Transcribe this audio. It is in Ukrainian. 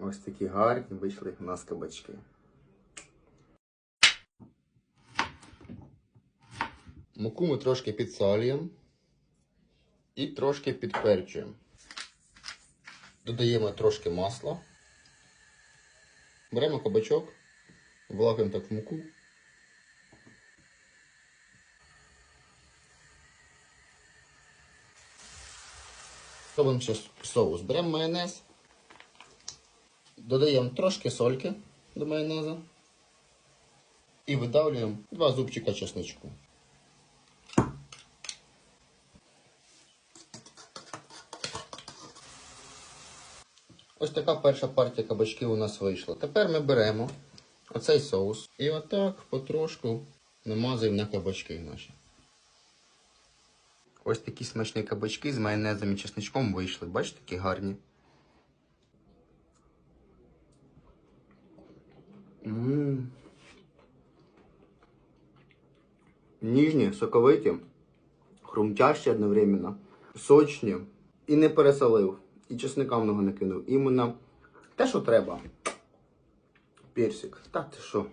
Ось такі гарні вийшли у нас кабачки. Муку ми трошки підсолюємо і трошки підперчуємо. Додаємо трошки масла. Беремо кабачок, влагаємо так в муку. Робимо ще соус. Беремо майонез. Додаємо трошки сольки до майонезу. І видавлюємо два зубчика чесничку. Ось така перша партія кабачків у нас вийшла. Тепер ми беремо оцей соус і отак потрошку намазуємо на кабачки наші. Ось такі смачні кабачки з майонезом і чесничком вийшли. Бачите, такі гарні. Ніжні, соковиті, хрумтящі одновременно, сочні. І не пересолив, і чесника много не кинув. Іменно те, що треба. Персик. Та ти що?